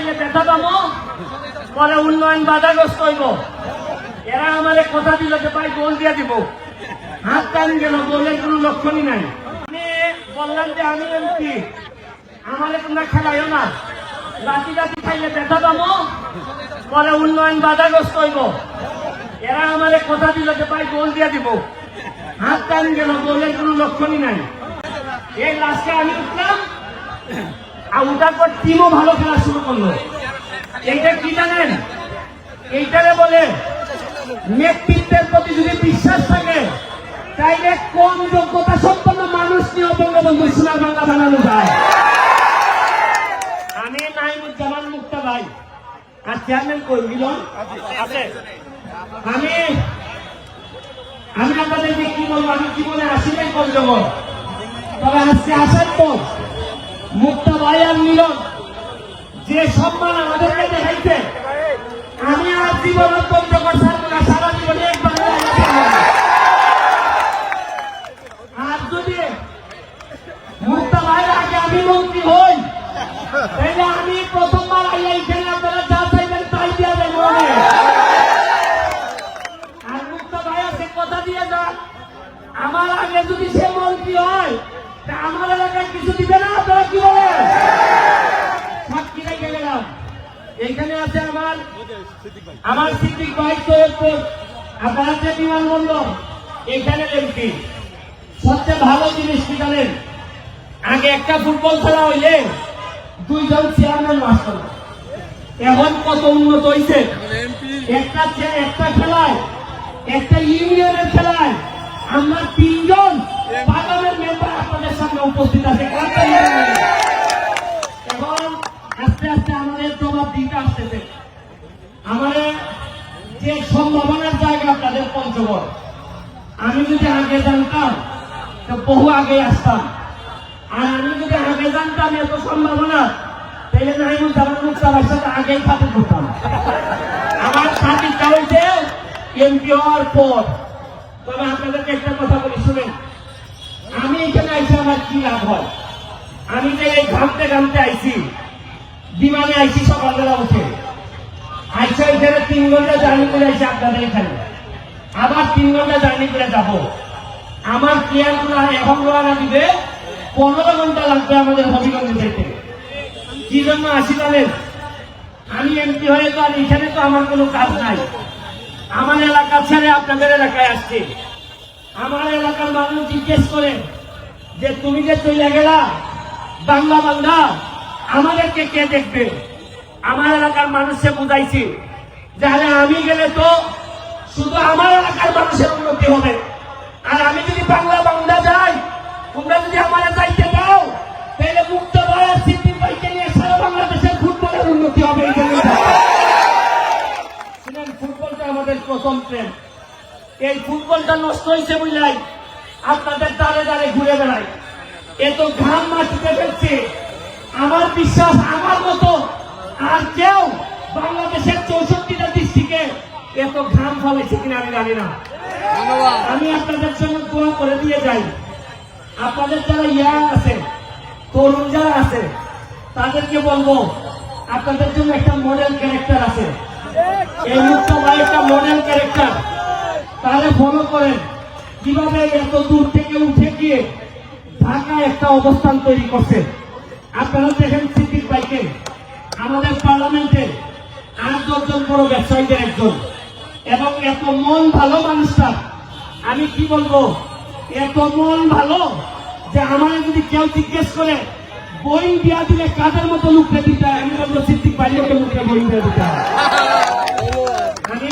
খাইলে ব্যথা পাবো, পরে উন্নয়ন বাধাগ্রস্ত হইব। এরা আমারে কথা দিল যে, ভাই, গোল দিয়ে দিব। হাত টান গেল, গোলের কোনো লক্ষণই নাই। আমি বললাম যে, আমি এমপি। আমারে তোমরা খেলাইও না। রাতি রাতি খাইলে ব্যথা পাবো, পরে উন্নয়ন বাধাগ্রস্ত হইব। এরা আমারে কথা দিল যে, ভাই, গোল দিয়ে দিব। হাত টান গেল, গোলের কোনো লক্ষণই নাই। এই লাস্টে আমি উঠলাম। আর উঠার পর টিমও ভালো খেলা শুরু করল। এইটা কি জানেন? এইটারে বলে নেতৃত্বের প্রতি যদি বিশ্বাস থাকে, তাইলে কম যোগ্যতা সম্পন্ন মানুষ নিয়ে বঙ্গবন্ধু সোনার বাংলা বানানো যায়? আমি নাইমুজ্জামান মুক্তা ভাই, আর চেয়ারম্যান কই, মিলন? আমি আমি আপনাদেরকে কি বলব, আমি জীবনে আসি নাই পঞ্চগড় তবে আজকে আসার পর মুক্তা ভাই আর মিলন। যে সম্মান আমাদেরকে দেখাইছে, আমি আর জীবন ছাড়বো না সারা জীবনে একবার আর যদি মুক্তা ভাইয়ের আগে আমি মন্ত্রী হই, তাহলে আমি প্রথমবার আইয়া এখানে আপনারা যা চাইবেন তাই দিয়ে দেন আর মুক্তা ভাই আছে কথা দিয়ে যান। আমার আগে যদি সে মন্ত্রী হয় আমার এলাকায় কিছু দিবে না আপনারা কি বলেন? গেলাম। এইখানে আছে আমার আমার সিদ্দিক ভাই সৈয়দপুর আপনারা যে বিমানবন্দর এখানে এমপি সবচেয়ে ভালো জিনিস কি জানেন? আগে একটা ফুটবল খেলা হইলে দুইজন চেয়ারম্যান মাস্টার এখন কত উন্নত হয়েছে একটা একটা খেলায় একটা ইউনিয়নের খেলায় আমরা তিনজন পার্লামেন্ট মেম্বার উপস্থিত আছে। এখন আস্তে আস্তে আমাদের জবাব দিতে আসতেছে। আমাদের যে সম্ভাবনার জায়গা আপনাদের পঞ্চগড়। আমি যদি আগে জানতাম, তো বহু আগে আসতাম। আর আমি যদি আগে জানতাম এত সম্ভাবনা, তাহলে নাইমুল জামান মুক্তার সাথে আগেই খাতে করতাম। আমার খাতিরটা হয়েছে এমপি হওয়ার পর। তবে আপনাদেরকে একটা কথা বলি, শুনেন আমি এখানে আইসি আমার কি লাভ হয়? আমি যে এই ঘামতে ঘামতে আইছি, বিমানে আইছি সকালবেলা উঠে। আইসা এখানে তিন ঘণ্টা জার্নি করে আইসি আপনাদের এখানে। আবার তিন ঘণ্টা জার্নি করে যাব। আমার প্লেয়ারগুলো এখন রওনা দিবে, পনেরো ঘণ্টা লাগবে আমাদের হবিগঞ্জ যেতে। কি জন্য আসি জানেন আমি এমপি হয়ে তো আর এখানে তো আমার কোনো কাজ নাই। আমার এলাকা ছেড়ে আপনাদের এলাকায় আসছে। আমার এলাকার মানুষ জিজ্ঞেস করে যে তুমি যে চলে গেলা, বাংলা বাংলা, আমাদেরকে কে দেখবে? আমার এলাকার মানুষকে বুঝাইছি যে আমি গেলে তো শুধু আমার এলাকার মানুষের উন্নতি হবে। আর আমি যদি বাংলা বাংলা যাই, তোমরা যদি আমার যাইতে দাও, তাহলে মুক্ত ভাইয়ের সিদ্ধি ভাইকে নিয়ে সারা বাংলাদেশের ফুটবলের উন্নতি হবে ফুটবলটা আমাদের প্রথম প্রেম। এই ফুটবলটা নষ্ট হয়েছে বুঝলাই। আপনাদের দাঁড়ে দাঁড়ে ঘুরে বেড়াই। এত ঘাম মাটিতে ফেলছে। আমার বিশ্বাস আমার মতো আর কেউ বাংলাদেশের চৌষট্টিটা ডিস্ট্রিক্টে এত ঘাম ফলেছে কিনা আমি জানি না। আমি আপনাদের জন্য দোয়া করে দিয়ে যাই। আপনাদের যারা ইয়া আছে তরুণ যারা আছে তাদেরকে বলব আপনাদের জন্য একটা মডেল ক্যারেক্টার আছে। এই মুক্ত একটা মডেল ক্যারেক্টার তাহলে ফলো করেন। কীভাবে এত দূর থেকে উঠে গিয়ে ঢাকায় একটা অবস্থান তৈরি করছে? আপনারা দেখেন সিদ্দিক ভাইকে। আমাদের পার্লামেন্টে আট দশজন বড় ব্যবসায়ীদের একজন। এবং এত মন ভালো মানুষটা, আমি কি বলব, এত মন ভালো যে আমার যদি কেউ জিজ্ঞেস করে, বই দিয়া দিলে কাদের মতো লুকতে দিতে? আমি বলব, সিদ্দিক ভাইকে লুকতে বই দিয়ে দিতে আমি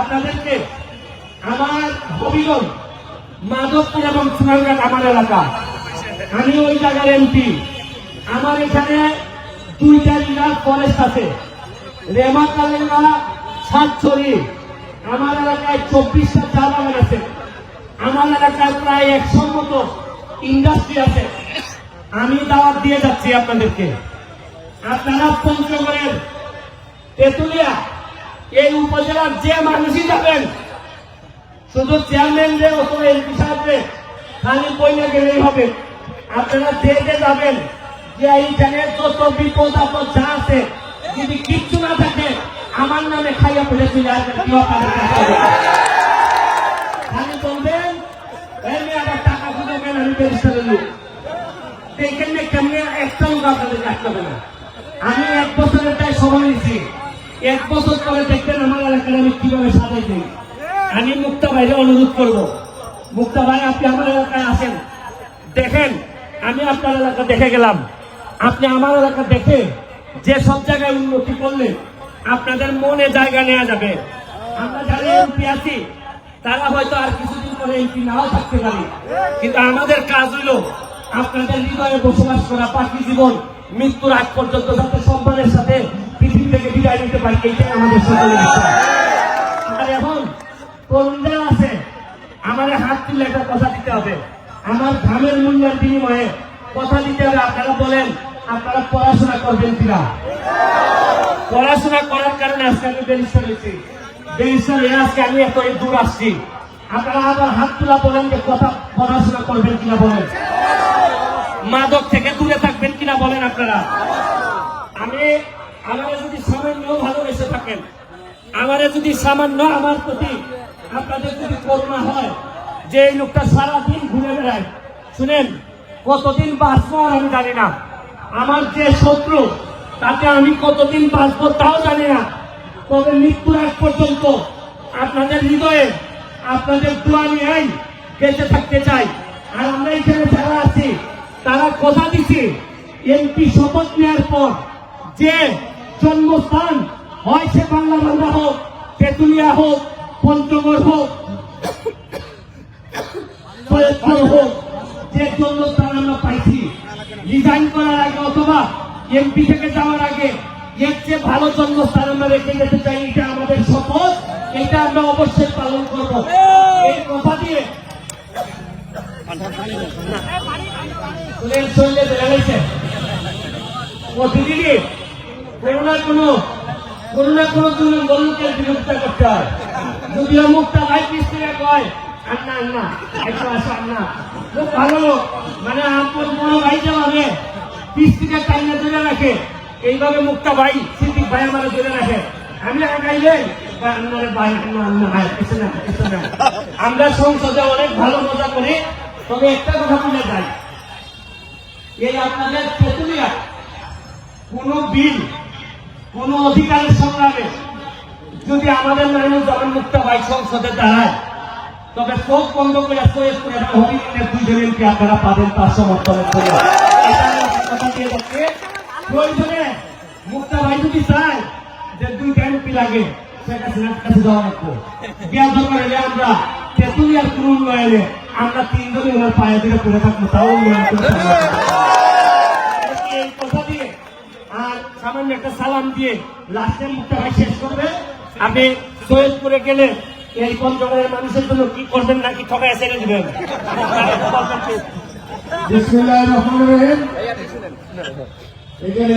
আপনাদেরকে আমার হবিগঞ্জ মাধবপুর এবং সোনারঘাট আমার এলাকা। আমি ওই জায়গার এমপি। আমার এখানে দুইটা রিজার্ভ ফরেস্ট আছে। রেমা রেমাকালেঙ্গা সাতছড়ি আমার এলাকায় চব্বিশটা চা বাগান আছে। আমার এলাকায় প্রায় একশো মতো ইন্ডাস্ট্রি আছে। আমি দাওয়াত দিয়ে যাচ্ছি আপনাদেরকে। আপনারা পঞ্চগড়ের তেতুলিয়া, এই উপজেলার যে মানুষই যাবেন শুধু চেয়ারম্যান যে অথবা এমপি সাহেবরে খালি বইনা গেলেই হবে। আপনারা যে যে যাবেন যে এইখানে যত বিপদ আপদ যা আছে, যদি কিচ্ছু না থাকে, আমার নামে খাইয়া পড়ে চলে হবে না। খালি বলবেন, এই মেয়েটা টাকা খুঁজবেন আমি ব্যারিস্টারের লোক। দেখেন না কেমনে লোক আপনাদের কাজ করবে না। আমি এক বছরের তাই সময় নিয়েছি। এক বছর পরে দেখবেন আমার এলাকার আমি কীভাবে সাজাই দিই। আমি মুক্তা ভাইরে অনুরোধ করব। মুক্তা ভাই, আপনি আমার এলাকায় আসেন। দেখেন, আমি আপনার এলাকা দেখে গেলাম। আপনি আমার এলাকা দেখে যে সব জায়গায় উন্নতি করলে আপনাদের মনে জায়গা নেওয়া যাবে। আমরা যারা এমপি আছি, তারা হয়তো আর কিছুদিন পরে এমপি নাও থাকতে পারি। কিন্তু আমাদের কাজ হইল আপনাদের হৃদয়ে বসবাস করা বাকি জীবন, মৃত্যুর আগ পর্যন্ত যাতে সম্মানের সাথে পৃথিবী থেকে বিদায় নিতে পারি এইটাই আমাদের সকলের ইচ্ছা। তরুণরা আছে। আমার হাত তুলে একটা কথা দিতে হবে। আমার ঘামের মূল্যের বিনিময়ে কথা দিতে হবে। আপনারা বলেন, আপনারা পড়াশোনা করবেন কিনা? পড়াশোনা করার কারণে আজকে আমি ব্যারিস্টার হয়েছি। ব্যারিস্টার হয়ে আজকে আমি এত দূর আসছি। আপনারা আবার হাত তোলা বলেন যে কথা, পড়াশোনা করবেন কিনা বলেন। মাদক থেকে দূরে থাকবেন কিনা বলেন আপনারা। আমি, আমারে যদি সামান্য ভালোবেসে থাকেন, আমারে যদি সামান্য আমার প্রতি আপনাদের যদি করুণা হয় যে এই লোকটা সারাদিন ঘুরে বেড়ায়, শুনেন, কতদিন বাঁচবো আমি জানি না। আমার যে শত্রু তাতে আমি কতদিন বাঁচবো তাও জানি না। তবে মৃত্যুর আগ পর্যন্ত আপনাদের হৃদয়ে, আপনাদের দোয়া নিয়েই বেঁচে থাকতে চাই। আর আমরা এখানে যারা আছি, তারা কথা দিচ্ছি, এমপি শপথ নেওয়ার পর যে জন্মস্থান হয় সে বাংলা বাংলা হোক, তেতুলিয়া হোক পঞ্চগড় হোক ফরিদপুর হোক, যে জন্মস্থান আমরা পাইছি রিজাইন করার আগে অথবা এমপি থেকে যাওয়ার আগে, এর চেয়ে ভালো জন্মস্থান আমরা রেখে যেতে চাই, এটা আমাদের শপথ, এটা আমরা অবশ্যই পালন করব। এই কথা দিয়ে শরীরে বেড়ে গেছে প্রতিদিনই কোনো না কোনো দুজন বন্ধুকে বিরোধিতা করতে হয়। যদিও মুখটা ভাই কয়, আন্না আন্না, একটু আসো, আন্না। খুব ভালো মানে বড় ভাই ধরে রাখে। এইভাবে ভাই, সিদ্দিক ভাই আমার ধরে রাখে। আমি আমরা সংসদে অনেক ভালো মজা করি। তবে একটা কথা বলে যাই। এই আপনাদের তেতুলিয়া, কোন বিল, কোন অধিকারের সংগ্রামে যদি আমাদের জগন মুক্ত ভাই সংসদে দাঁড়ায়, তবে চোখ বন্ধ করে সৈয়দ করে হবিগঞ্জের দুইজন এমপি আপনারা পাবেন তার সমর্থনের জন্য। মুক্তা লাগে আমরা তেতুলিয়ার কোন আমরা ওনার পায়ে দিকে পড়ে থাকব, তাও কথা দিয়ে আর সামান্য একটা সালাম দিয়ে লাস্টের মুখটা ভাই শেষ করবে। আপনি সৈয়দপুরে গেলে এই পঞ্চগড়ের মানুষের জন্য কি করবেন নাকি ঠকায় ছেড়ে দেবেন? বিসমিল্লাহির রহমানির রহিম। এখানে